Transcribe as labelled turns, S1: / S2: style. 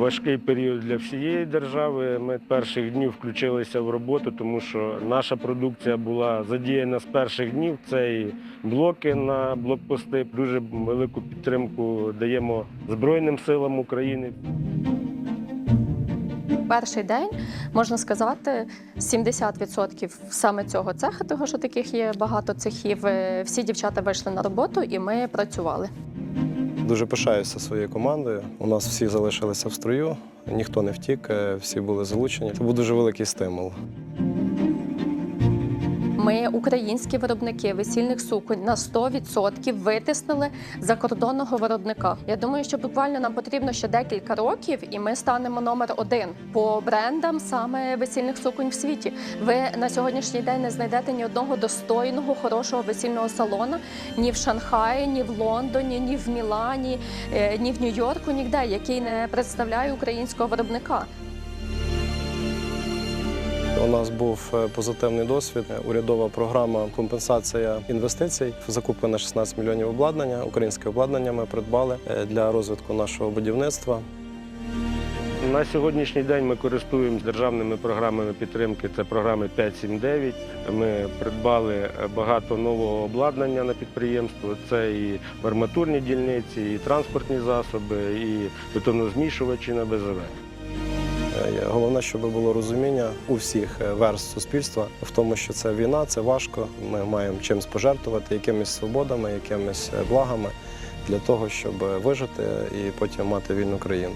S1: важкий період для всієї держави. Ми перших днів включилися в роботу, тому що наша продукція була задіяна з перших днів. Це і блоки на блокпости. Дуже велику підтримку даємо Збройним силам України.
S2: Перший день можна сказати, 70% саме цього цеха, того що таких є багато цехів. е, Всі дівчата вийшли на роботу, і ми працювали.
S3: Дуже пишаюся своєю командою. У нас всі залишилися в строю, ніхто не втік, е, всі були залучені. Це був дуже великий стимул.
S2: Ми, українські виробники весільних суконь, на 100% витиснили закордонного виробника. Я думаю, що буквально нам потрібно ще декілька років, і ми станемо номер один по брендам саме весільних суконь в світі. Ви на сьогоднішній день не знайдете ні одного достойного, хорошого весільного салону ні в Шанхаї, ні в Лондоні, ні в Мілані, е, ні в Нью-Йорку, ніде, який не представляє українського виробника.
S3: У нас був е, позитивний досвід. Е, Урядова програма компенсація інвестицій. Закупили на 16 мільйонів обладнання. Українське обладнання ми придбали е, для розвитку нашого будівництва.
S1: На сьогоднішній день ми користуємося державними програмами підтримки. Це програми 5.7.9. Ми придбали багато нового обладнання на підприємство. Це і арматурні дільниці, і транспортні засоби, і бетонозмішувачі на БЗВ.
S3: Е, Головне, щоб було розуміння у всіх е, верст суспільства в тому, що це війна, це важко. Ми маємо чимось пожертвувати, якимись свободами, якимись е, благами для того, щоб вижити і потім мати вільну країну.